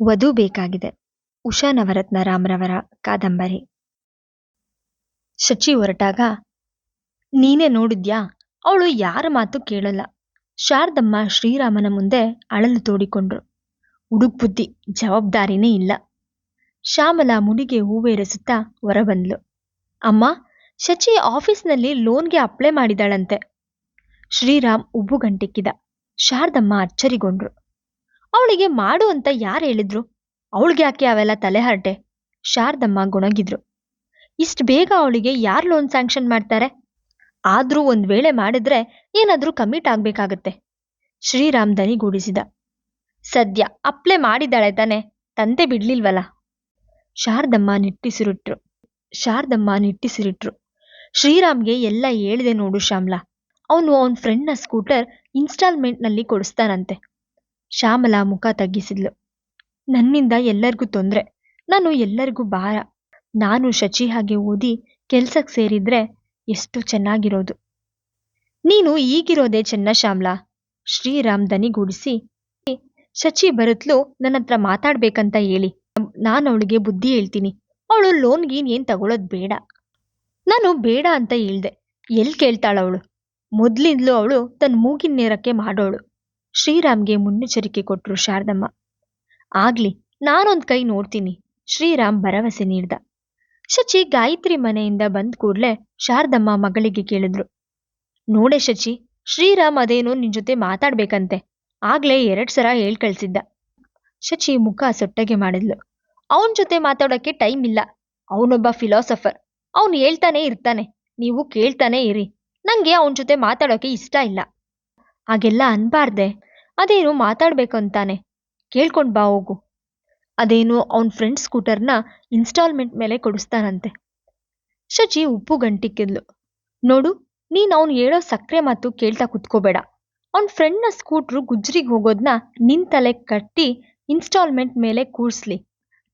ವಧು ಬೇಕಾಗಿದೆ. ಉಷಾ ನವರತ್ನ ರಾಮ್ರವರ ಕಾದಂಬರಿ. ಶಚಿ ಹೊರಟಾಗ, ನೀನೇ ನೋಡಿದ್ಯಾ? ಅವಳು ಯಾರ ಮಾತು ಕೇಳಲ್ಲ. ಶಾರದಮ್ಮ ಶ್ರೀರಾಮನ ಮುಂದೆ ಅಳಲು ತೋಡಿಕೊಂಡ್ರು. ಹುಡುಕ್ ಬುದ್ಧಿ ಜವಾಬ್ದಾರಿನೇ ಇಲ್ಲ. ಶ್ಯಾಮಲ ಮುಡಿಗೆ ಹೂವೇರಿಸುತ್ತಾ ಹೊರಬಂದ್ಲು. ಅಮ್ಮ, ಶಚಿ ಆಫೀಸ್ನಲ್ಲಿ ಲೋನ್ಗೆ ಅಪ್ಲೈ ಮಾಡಿದಾಳಂತೆ. ಶ್ರೀರಾಮ್ ಉಬ್ಬುಗಂಟಿಕ್ಕಿದ. ಶಾರದಮ್ಮ ಅಚ್ಚರಿಗೊಂಡ್ರು. ಅವಳಿಗೆ ಮಾಡು ಅಂತ ಯಾರು ಹೇಳಿದ್ರು? ಅವಳಿಗೆ ಯಾಕೆ ಅವೆಲ್ಲ ತಲೆಹರಟೆ? ಶಾರದಮ್ಮ ಗುಣಗಿದ್ರು. ಇಷ್ಟು ಬೇಗ ಅವಳಿಗೆ ಯಾರು ಲೋನ್ ಸ್ಯಾಂಕ್ಷನ್ ಮಾಡ್ತಾರೆ? ಆದ್ರೂ ಒಂದ್ ವೇಳೆ ಮಾಡಿದ್ರೆ ಏನಾದ್ರೂ ಕಮಿಟ್ ಆಗ್ಬೇಕಾಗತ್ತೆ. ಶ್ರೀರಾಮ್ ದನಿಗೂಡಿಸಿದ. ಸದ್ಯ ಅಪ್ಲೈ ಮಾಡಿದ್ದಾಳೆ ತಾನೆ, ತಂದೆ ಬಿಡ್ಲಿಲ್ವಲ್ಲ ಶಾರದಮ್ಮ ನಿಟ್ಟಿಸಿರುಟ್ರು. ಶಾರದಮ್ಮ ನಿಟ್ಟಿಸಿರಿಟ್ರು. ಶ್ರೀರಾಮ್ಗೆ ಎಲ್ಲ ಹೇಳಿದೆ ನೋಡು ಶ್ಯಾಮ್ಲಾ. ಅವನು ಅವನ ಫ್ರೆಂಡ್ನ ಸ್ಕೂಟರ್ ಇನ್ಸ್ಟಾಲ್ಮೆಂಟ್ನಲ್ಲಿ ಕೊಡಿಸ್ತಾನಂತೆ. ಶ್ಯಾಮಲ ಮುಖ ತಗ್ಗಿಸಿದ್ಲು. ನನ್ನಿಂದ ಎಲ್ಲರಿಗೂ ತೊಂದರೆ. ನಾನು ಎಲ್ಲರಿಗೂ ಭಾರ. ನಾನು ಶಚಿ ಹಾಗೆ ಓದಿ ಕೆಲ್ಸಕ್ಕೆ ಸೇರಿದ್ರೆ ಎಷ್ಟು ಚೆನ್ನಾಗಿರೋದು. ನೀನು ಈಗಿರೋದೇ ಚೆನ್ನ ಶ್ಯಾಮ್ಲಾ? ಶ್ರೀರಾಮ್ ದನಿಗೂಡಿಸಿ, ಶಚಿ ಬರುತ್ಲು ನನ್ನ ಹತ್ರ ಮಾತಾಡ್ಬೇಕಂತ ಹೇಳಿ. ನಾನು ಅವಳಿಗೆ ಬುದ್ಧಿ ಹೇಳ್ತೀನಿ. ಅವಳು ಲೋನ್ ಗೀನ್ ಏನ್ ತಗೊಳ್ಳೋದು ಬೇಡ. ನಾನು ಬೇಡ ಅಂತ ಹೇಳ್ದೆ. ಎಲ್ ಕೇಳ್ತಾಳವಳು ಮೊದ್ಲಿಂದ್ಲು ಅವಳು ತನ್ನ ಮೂಗಿನ ನೇರಕ್ಕೆ ಮಾಡೋಳು. ಶ್ರೀರಾಮ್ಗೆ ಮುನ್ನೆಚ್ಚರಿಕೆ ಕೊಟ್ರು ಶಾರದಮ್ಮ. ಆಗ್ಲಿ, ನಾನೊಂದ್ ಕೈ ನೋಡ್ತೀನಿ, ಶ್ರೀರಾಮ್ ಭರವಸೆ ನೀಡ್ದ. ಶಚಿ ಗಾಯತ್ರಿ ಮನೆಯಿಂದ ಬಂದ್ ಕೂಡ್ಲೆ ಶಾರದಮ್ಮ ಮಗಳಿಗೆ ಕೇಳಿದ್ರು. ನೋಡೆ ಶಚಿ, ಶ್ರೀರಾಮ್ ಅದೇನೋ ನಿನ್ ಜೊತೆ ಮಾತಾಡ್ಬೇಕಂತೆ, ಆಗ್ಲೇ ಎರಡ್ ಸಲ ಹೇಳ್ಕಳ್ಸಿದ್ದ. ಶಚಿ ಮುಖ ಸೊಟ್ಟಗೆ ಮಾಡಿದ್ಲು. ಅವನ್ ಜೊತೆ ಮಾತಾಡೋಕೆ ಟೈಮ್ ಇಲ್ಲ. ಅವನೊಬ್ಬ ಫಿಲಾಸಫರ್. ಅವನು ಹೇಳ್ತಾನೆ ಇರ್ತಾನೆ. ನೀವು ಕೇಳ್ತಾನೆ ಇರಿ. ನಂಗೆ ಅವನ್ ಜೊತೆ ಮಾತಾಡೋಕೆ ಇಷ್ಟ ಇಲ್ಲ. ಹಾಗೆಲ್ಲ ಅನ್ಬಾರ್ದೆ. ಅದೇನು ಮಾತಾಡ್ಬೇಕು ಅಂತಾನೆ. ಕೇಳ್ಕೊಂಡು ಬಾ ಹೋಗು. ಅದೇನು ಅವನ ಫ್ರೆಂಡ್ ಸ್ಕೂಟರ್ನ ಇನ್ಸ್ಟಾಲ್ಮೆಂಟ್ ಮೇಲೆ ಕೊಡಿಸ್ತಾನಂತೆ. ಶಚಿ ಉಪ್ಪು ಗಂಟಿಕ್ಕಿದ್ಲು ನೋಡು, ನೀನ್ ಅವ್ನು ಹೇಳೋ ಸಕ್ರೆ ಮಾತು ಕೇಳ್ತಾ ಕುತ್ಕೋಬೇಡ. ಅವನ ಫ್ರೆಂಡ್ನ ಸ್ಕೂಟ್ರು ಗುಜ್ರಿಗೆ ಹೋಗೋದ್ನ ನಿನ್ ತಲೆ ಕಟ್ಟಿ ಇನ್ಸ್ಟಾಲ್ಮೆಂಟ್ ಮೇಲೆ ಕೂರಿಸ್ಲಿ.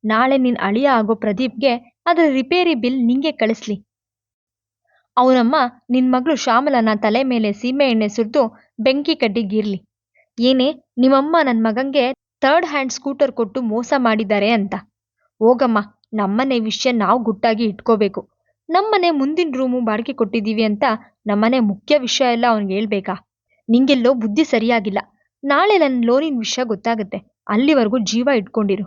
ನಾಳೆ ನಿನ್ ಅಳಿಯ ಆಗೋ ಪ್ರದೀಪ್ಗೆ ಅದರ ರಿಪೇರಿ ಬಿಲ್ ನಿಂಗೆ ಕಳಿಸ್ಲಿ. ಅವನಮ್ಮ ನಿನ್ ಮಗಳು ಶ್ಯಾಮಲನ ತಲೆ ಮೇಲೆ ಸೀಮೆ ಎಣ್ಣೆ ಸುರಿದು ಬೆಂಕಿ ಕಡ್ಡಿಗಿರ್ಲಿ ಏನೇ, ನಿಮ್ಮಮ್ಮ ನನ್ನ ಮಗಂಗೆ ಥರ್ಡ್ ಹ್ಯಾಂಡ್ ಸ್ಕೂಟರ್ ಕೊಟ್ಟು ಮೋಸ ಮಾಡಿದ್ದಾರೆ ಅಂತ. ಹೋಗಮ್ಮ, ನಮ್ಮನೆ ವಿಷಯ ನಾವು ಗುಟ್ಟಾಗಿ ಇಟ್ಕೋಬೇಕು. ನಮ್ಮನೆ ಮುಂದಿನ ರೂಮು ಬಾಡಿಗೆ ಕೊಟ್ಟಿದ್ದೀವಿ ಅಂತ ನಮ್ಮನೆ ಮುಖ್ಯ ವಿಷಯ ಎಲ್ಲ ಅವ್ನಿಗೆ ಹೇಳ್ಬೇಕಾ? ನಿಂಗೆಲ್ಲೋ ಬುದ್ಧಿ ಸರಿಯಾಗಿಲ್ಲ. ನಾಳೆ ನನ್ನ ಲೋನಿನ ವಿಷಯ ಗೊತ್ತಾಗುತ್ತೆ. ಅಲ್ಲಿವರೆಗೂ ಜೀವ ಇಟ್ಕೊಂಡಿರು.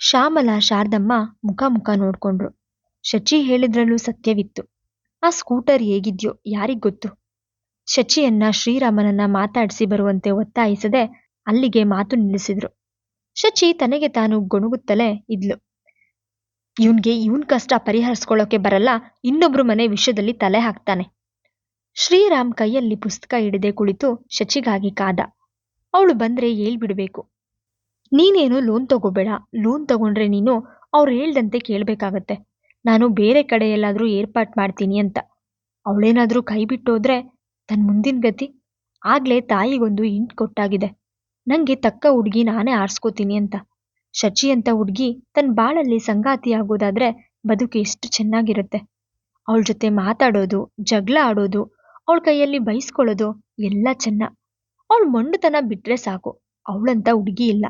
ಶ್ಯಾಮಲ, ಶಾರದಮ್ಮ ಮುಖ ಮುಖ ನೋಡ್ಕೊಂಡ್ರು. ಶಚಿ ಹೇಳಿದ್ರಲ್ಲೂ ಸತ್ಯವಿತ್ತು. ಆ ಸ್ಕೂಟರ್ ಹೇಗಿದ್ಯೋ ಯಾರಿಗ್ ಗೊತ್ತು? ಶಚಿಯನ್ನ ಶ್ರೀರಾಮನನ್ನ ಮಾತಾಡಿಸಿ ಬರುವಂತೆ ಒತ್ತಾಯಿಸದೆ ಅಲ್ಲಿಗೆ ಮಾತು ನಿಲ್ಲಿಸಿದ್ರು. ಶಚಿ ತನಗೆ ತಾನು ಗೊಣಗುತ್ತಲೇ ಇದ್ಲು. ಇವನ್ಗೆ ಇವನ್ ಕಷ್ಟ ಪರಿಹರಿಸ್ಕೊಳ್ಳೋಕೆ ಬರಲ್ಲ, ಇನ್ನೊಬ್ರು ಮನೆ ವಿಷಯದಲ್ಲಿ ತಲೆ ಹಾಕ್ತಾನೆ. ಶ್ರೀರಾಮ್ ಕೈಯಲ್ಲಿ ಪುಸ್ತಕ ಹಿಡಿದೆ ಕುಳಿತು ಶಚಿಗಾಗಿ ಕಾದ. ಅವಳು ಬಂದ್ರೆ ಹೇಳ್ಬಿಡ್ಬೇಕು. ನೀನೇನು ಲೋನ್ ತಗೋಬೇಡ, ಲೋನ್ ತಗೊಂಡ್ರೆ ನೀನು ಅವ್ರು ಹೇಳ್ದಂತೆ ಕೇಳ್ಬೇಕಾಗತ್ತೆ. ನಾನು ಬೇರೆ ಕಡೆ ಎಲ್ಲಾದ್ರೂ ಏರ್ಪಾಟ್ ಮಾಡ್ತೀನಿ ಅಂತ. ಅವಳೇನಾದ್ರೂ ಕೈ ಬಿಟ್ಟೋದ್ರೆ ತನ್ನ ಮುಂದಿನ ಗತಿ? ಆಗ್ಲೇ ತಾಯಿಗೊಂದು ಹಿಂಟ್ ಕೊಟ್ಟಾಗಿದೆ. ನಂಗೆ ತಕ್ಕ ಹುಡ್ಗಿ ನಾನೇ ಆರಿಸ್ಕೋತೀನಿ ಅಂತ. ಶಚಿ ಅಂತ ಹುಡ್ಗಿ ತನ್ನ ಬಾಳಲ್ಲಿ ಸಂಗಾತಿ ಆಗೋದಾದ್ರೆ ಬದುಕು ಎಷ್ಟು ಚೆನ್ನಾಗಿರುತ್ತೆ. ಅವಳ ಜೊತೆ ಮಾತಾಡೋದು, ಜಗಳ ಆಡೋದು, ಅವಳ ಕೈಯಲ್ಲಿ ಬೈಸ್ಕೊಳ್ಳೋದು ಎಲ್ಲ ಚೆನ್ನ. ಅವಳು ಮೊಂಡುತನ ಬಿಟ್ರೆ ಸಾಕು, ಅವಳಂತ ಹುಡುಗಿ ಇಲ್ಲ.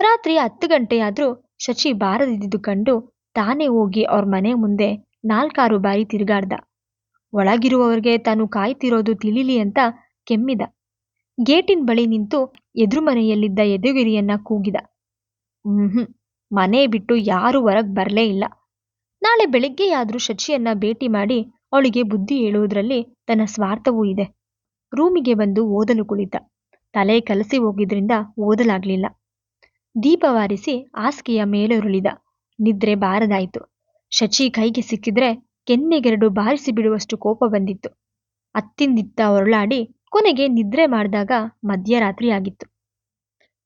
ರಾತ್ರಿ ಹತ್ತು ಗಂಟೆಯಾದ್ರೂ ಶಚಿ ಬಾರದಿದ್ದು ಕಂಡು ತಾನೇ ಹೋಗಿ ಅವ್ರ ಮನೆ ಮುಂದೆ ನಾಲ್ಕಾರು ಬಾರಿ ತಿರುಗಾಡ್ದ. ಒಳಗಿರುವವರಿಗೆ ತಾನು ಕಾಯ್ತಿರೋದು ತಿಳಿಲಿ ಅಂತ ಕೆಮ್ಮಿದ. ಗೇಟಿನ್ ಬಳಿ ನಿಂತು ಎದುರು ಮನೆಯಲ್ಲಿದ್ದ ಎದುಗಿರಿಯನ್ನ ಕೂಗಿದ. ಹ್ಮ್ ಮನೆ ಬಿಟ್ಟು ಯಾರು ಹೊರಗ್ ಬರ್ಲೇ ಇಲ್ಲ. ನಾಳೆ ಬೆಳಿಗ್ಗೆಯಾದ್ರೂ ಶಚಿಯನ್ನ ಭೇಟಿ ಮಾಡಿ ಅವಳಿಗೆ ಬುದ್ಧಿ ಹೇಳುವುದರಲ್ಲಿ ತನ್ನ ಸ್ವಾರ್ಥವೂ ಇದೆ. ರೂಮಿಗೆ ಬಂದು ಓದಲು ಕುಳಿತ. ತಲೆ ಕಲಸಿ ಹೋಗಿದ್ರಿಂದ ಓದಲಾಗ್ಲಿಲ್ಲ. ದೀಪವಾರಿಸಿ ಮೇಲೆ ಉರುಳಿದ ನಿದ್ರೆ ಬಾರದಾಯ್ತು. ಶಚಿ ಕೈಗೆ ಸಿಕ್ಕಿದ್ರೆ ಕೆನ್ನೆಗೆರಡು ಬಾರಿಸಿ ಬಿಡುವಷ್ಟು ಕೋಪ ಬಂದಿತ್ತು. ಅತ್ತಿಂದಿತ್ತ ಹೊರಳಾಡಿ ಕೊನೆಗೆ ನಿದ್ರೆ ಮಾಡಿದಾಗ ಮಧ್ಯರಾತ್ರಿ ಆಗಿತ್ತು.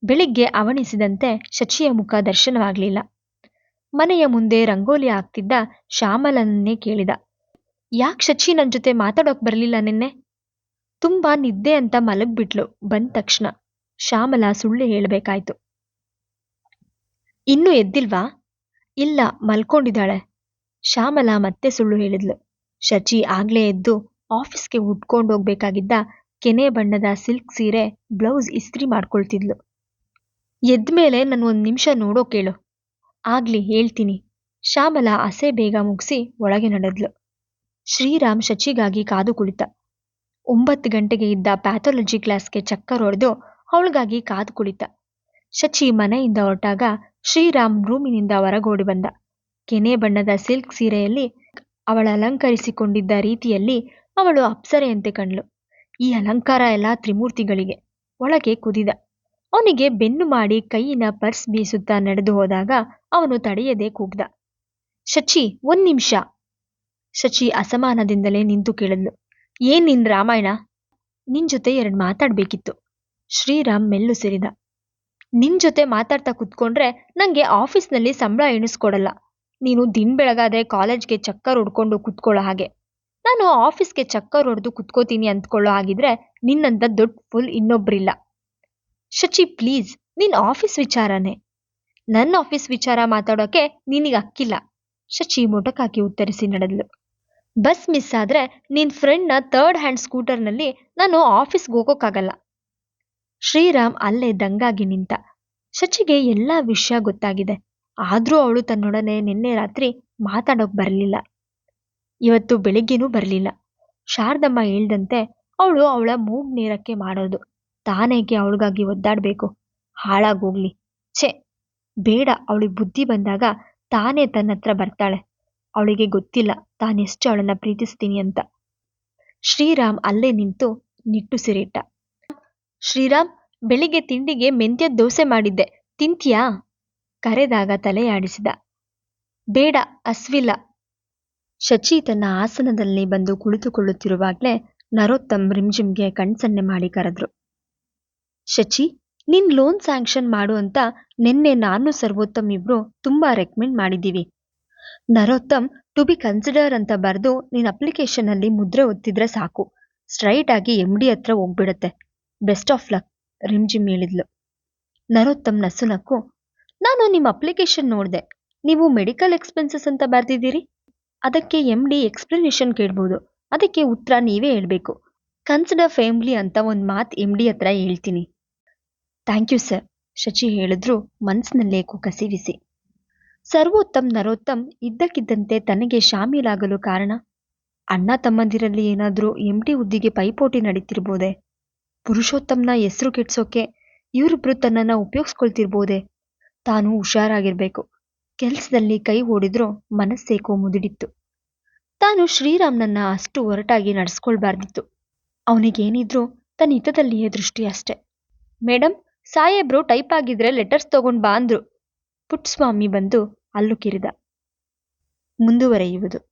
ಬೆಳಿಗ್ಗೆ ಅವಣಿಸಿದಂತೆ ಶಚಿಯ ಮುಖ ದರ್ಶನವಾಗಲಿಲ್ಲ. ಮನೆಯ ಮುಂದೆ ರಂಗೋಲಿ ಹಾಕ್ತಿದ್ದ ಶ್ಯಾಮಲನನ್ನೇ ಕೇಳಿದ. ಯಾಕ್ ಶಚಿ ನನ್ನ ಜೊತೆ ಮಾತಾಡೋಕೆ ಬರಲಿಲ್ಲ ನಿನ್ನೆ? ತುಂಬಾ ನಿದ್ದೆ ಅಂತ ಮಲಗ್ಬಿಟ್ಲು ಬಂದ ತಕ್ಷಣ. ಶ್ಯಾಮಲ ಸುಳ್ಳು ಹೇಳಬೇಕಾಯ್ತು. ಇನ್ನೂ ಎದ್ದಿಲ್ವಾ? ಇಲ್ಲ ಮಲ್ಕೊಂಡಿದ್ದಾಳೆ. ಶ್ಯಾಮಲ ಮತ್ತೆ ಸುಳ್ಳು ಹೇಳಿದ್ಲು. ಶಚಿ ಆಗ್ಲೇ ಎದ್ದು ಆಫೀಸ್ಗೆ ಉಟ್ಕೊಂಡೋಗ್ಬೇಕಾಗಿದ್ದ ಕೆನೆ ಬಣ್ಣದ ಸಿಲ್ಕ್ ಸೀರೆ, ಬ್ಲೌಸ್ ಇಸ್ತ್ರಿ ಮಾಡ್ಕೊಳ್ತಿದ್ಲು. ಎದ್ಮೇಲೆ ನನ್ನ ಒಂದು ನಿಮಿಷ ನೋಡೋ ಕೇಳು. ಆಗ್ಲಿ ಹೇಳ್ತೀನಿ. ಶ್ಯಾಮಲ ಅಸೆ ಬೇಗ ಮುಗಿಸಿ ಒಳಗೆ ನಡೆದ್ಲು. ಶ್ರೀರಾಮ್ ಶಚಿಗಾಗಿ ಕಾದು ಕುಳಿತ. ಒಂಬತ್ತು ಗಂಟೆಗೆ ಇದ್ದ ಪ್ಯಾಥಾಲಜಿ ಕ್ಲಾಸ್ಗೆ ಚಕ್ಕರ್ ಹೊಡೆದು ಅವಳಿಗಾಗಿ ಕಾದು ಕುಳಿತ. ಶಚಿ ಮನೆಯಿಂದ ಹೊರಟಾಗ ಶ್ರೀರಾಮ್ ರೂಮಿನಿಂದ ಹೊರಗೋಡಿ ಬಂದ. ಕೆನೆ ಬಣ್ಣದ ಸಿಲ್ಕ್ ಸೀರೆಯಲ್ಲಿ ಅವಳು ಅಲಂಕರಿಸಿಕೊಂಡಿದ್ದ ರೀತಿಯಲ್ಲಿ ಅವಳು ಅಪ್ಸರೆಯಂತೆ ಕಂಡ್ಲು ಈ ಅಲಂಕಾರ ಎಲ್ಲ ತ್ರಿಮೂರ್ತಿಗಳಿಗೆ ಒಳಗೆ ಕುದಿದ. ಅವನಿಗೆ ಬೆನ್ನು ಮಾಡಿ ಕೈಯಿನ ಪರ್ಸ್ ಬೀಸುತ್ತಾ ನಡೆದು ಹೋದಾಗ ಅವನು ತಡೆಯದೆ ಕೂಗ್ದ. ಶಚಿ, ಒಂದ್ ನಿಮಿಷ. ಶಚಿ ಅಸಮಾನದಿಂದಲೇ ನಿಂತು ಕೇಳಿದ್ಲು. ಏನ್ ನಿನ್ ರಾಮಾಯಣ? ನಿನ್ ಜೊತೆ ಎರಡು ಮಾತಾಡ್ಬೇಕಿತ್ತು. ಶ್ರೀರಾಮ್ ಮೆಲ್ಲು ಸೇರಿದ. ನಿನ್ ಜೊತೆ ಮಾತಾಡ್ತಾ ಕುತ್ಕೊಂಡ್ರೆ ನಂಗೆ ಆಫೀಸ್ನಲ್ಲಿ ಸಂಬಳ ಎಣಿಸ್ಕೊಡಲ್ಲ. ನೀನು ದಿನ ಬೆಳಗಾದ್ರೆ ಕಾಲೇಜ್ಗೆ ಚಕ್ಕರ್ ಹೊಡ್ಕೊಂಡು ಕುತ್ಕೊಳ್ಳೋ ಹಾಗೆ. ನಾನು ಆಫೀಸ್ಗೆ ಚಕ್ಕರ್ ಹೊಡೆದು ಕುತ್ಕೋತೀನಿ ಅಂದ್ಕೊಳ್ಳೋ ಹಾಗಿದ್ರೆ ನಿನ್ನಂತ ದೊಡ್ಡ ಫುಲ್ ಇನ್ನೊಬ್ರಿಲ್ಲ. ಶಚಿ, ಪ್ಲೀಸ್, ನಿನ್ ಆಫೀಸ್ ವಿಚಾರನೇ. ನನ್ನ ಆಫೀಸ್ ವಿಚಾರ ಮಾತಾಡೋಕೆ ನಿನಗೆ ಅಕ್ಕಿಲ್ಲ ಶಚಿ ಮೊಟಕಾಕಿ ಉತ್ತರಿಸಿ ನಡೆದ್ಲು. ಬಸ್ ಮಿಸ್ ಆದ್ರೆ ನಿನ್ ಫ್ರೆಂಡ್ನ ಥರ್ಡ್ ಹ್ಯಾಂಡ್ ಸ್ಕೂಟರ್ನಲ್ಲಿ ನಾನು ಆಫೀಸ್ಗೆ ಹೋಗೋಕ್ಕಾಗಲ್ಲ. ಶ್ರೀರಾಮ್ ಅಲ್ಲೇ ದಂಗಾಗಿ ನಿಂತ. ಶಚಿಗೆ ಎಲ್ಲ ವಿಷಯ ಗೊತ್ತಾಗಿದೆ. ಆದ್ರೂ ಅವಳು ತನ್ನೊಡನೆ ನಿನ್ನೆ ರಾತ್ರಿ ಮಾತಾಡೋಕೆ ಬರಲಿಲ್ಲ. ಇವತ್ತು ಬೆಳಿಗ್ಗೆನೂ ಬರಲಿಲ್ಲ. ಶಾರದಮ್ಮ ಹೇಳ್ದಂತೆ ಅವಳು ಅವಳ ಮೂಗ್ ನೇರಕ್ಕೆ ಮಾಡೋದು. ತಾನೇಕೆ ಅವಳಿಗಾಗಿ ಒದ್ದಾಡಬೇಕು. ಹಾಳಾಗೋಗ್ಲಿ. ಛೆ, ಬೇಡ. ಅವಳಿಗೆ ಬುದ್ಧಿ ಬಂದಾಗ ತಾನೇ ತನ್ನ ಹತ್ರ ಬರ್ತಾಳೆ. ಅವಳಿಗೆ ಗೊತ್ತಿಲ್ಲ. ತಾನೆಷ್ಟು ಅವಳನ್ನ ಪ್ರೀತಿಸ್ತೀನಿ ಅಂತ. ಶ್ರೀರಾಮ್ ಅಲ್ಲೇ ನಿಂತು ನಿಟ್ಟುಸಿರಿಟ್ಟ ಶ್ರೀರಾಮ್, ಬೆಳಿಗ್ಗೆ ತಿಂಡಿಗೆ ಮೆಂತ್ಯದ ದೋಸೆ ಮಾಡಿದ್ದೆ. ತಿಂತೀಯಾ? ಕರೆದಾಗ ತಲೆಯಾಡಿಸಿದ. ಬೇಡ ಅಸ್ವಿಲ್ಲ ಶಚಿ ತನ್ನ ಆಸನದಲ್ಲಿ ಬಂದು ಕುಳಿತುಕೊಳ್ಳುತ್ತಿರುವಾಗಲೇ ನರೋತ್ತಮ್ ರಿಮ್ಜಿಮ್ಗೆ ಕಣ್ಸನ್ನೆ ಮಾಡಿ ಕರೆದ್ರು. ಶಚಿ, ನಿನ್ ಲೋನ್ ಸ್ಯಾಂಕ್ಷನ್ ಮಾಡು ಅಂತ ನಿನ್ನೆ ನಾನು ಸರ್ವೋತ್ತಮ್ ಇಬ್ರು ತುಂಬಾ ರೆಕಮೆಂಡ್ ಮಾಡಿದ್ದೀವಿ. ನರೋತ್ತಮ್, ಟು ಬಿ ಕನ್ಸಿಡರ್ ಅಂತ ಬರೆದು ನಿನ್ ಅಪ್ಲಿಕೇಶನ್ ಅಲ್ಲಿ ಮುದ್ರೆ ಒತ್ತಿದ್ರೆ ಸಾಕು. ಸ್ಟ್ರೈಟ್ ಆಗಿ ಎಂ ಡಿ ಹತ್ರ ಹೋಗ್ಬಿಡತ್ತೆ. ಬೆಸ್ಟ್ ಆಫ್ ಲಕ್, ರಿಮ್ಜಿಮ್ ಹೇಳಿದ್ಲು. ನರೋತ್ತಮ್ ನಸುನಕ್ಕು ನಾನು ನಿಮ್ಮ ಅಪ್ಲಿಕೇಶನ್ ನೋಡಿದೆ. ನೀವು ಮೆಡಿಕಲ್ ಎಕ್ಸ್ಪೆನ್ಸಸ್ ಅಂತ ಬರ್ದಿದ್ದೀರಿ? ಅದಕ್ಕೆ ಎಂ ಡಿ ಎಕ್ಸ್ಪ್ಲನೇಷನ್ ಕೇಳ್ಬೋದು. ಅದಕ್ಕೆ ಉತ್ತರ ನೀವೇ ಹೇಳಬೇಕು. ಕನ್ಸಿಡರ್ ಫೇಮ್ಲಿ ಅಂತ ಒಂದು ಮಾತು ಎಂ ಡಿ ಹತ್ರ ಹೇಳ್ತೀನಿ. ಥ್ಯಾಂಕ್ ಯು ಸರ್ ಶಚಿ ಹೇಳಿದ್ರು ಮನಸ್ಸಿನಲ್ಲೇ ಕಸಿವಿಸಿ ಸರ್ವೋತ್ತಮ್ ನರೋತ್ತಮ್ ಇದ್ದಕ್ಕಿದ್ದಂತೆ ತನಗೆ ಶಾಮೀಲಾಗಲು ಕಾರಣ? ಅಣ್ಣ ತಮ್ಮಂದಿರಲ್ಲಿ ಏನಾದರೂ ಎಂ ಡಿ ಹುದ್ದಿಗೆ ಪೈಪೋಟಿ ನಡೀತಿರ್ಬೋದೆ? ಪುರುಷೋತ್ತಮ್ನ ಹೆಸರು ಕೆಡ್ಸೋಕೆ ಇವರಿಬ್ರು ತನ್ನನ್ನ ಉಪಯೋಗಿಸ್ಕೊಳ್ತಿರ್ಬೋದೆ? ತಾನು ಹುಷಾರಾಗಿರ್ಬೇಕು. ಕೆಲ್ಸದಲ್ಲಿ ಕೈ ಓಡಿದ್ರೂ ಮನಸ್ಸೇಕೋ ಮುದುಡಿತ್ತು ತಾನು ಶ್ರೀರಾಮ್ನನ್ನ ಅಷ್ಟು ಒರಟಾಗಿ ನಡೆಸ್ಕೊಳ್ಬಾರ್ದಿತ್ತು. ಅವನಿಗೇನಿದ್ರೂ ತನ್ನ ಹಿತದಲ್ಲಿಯೇ ದೃಷ್ಟಿ ಅಷ್ಟೆ. ಮೇಡಮ್ ಸಾಹೇಬ್ರು ಟೈಪ್ ಆಗಿದ್ರೆ ಲೆಟರ್ಸ್ ತಗೊಂಡ್ ಬಾ ಅಂದ್ರು. ಪುಟ್ಸ್ವಾಮಿ ಬಂದು ಅಲ್ಲು ಕಿರಿದ. ಮುಂದುವರೆಯುವುದು.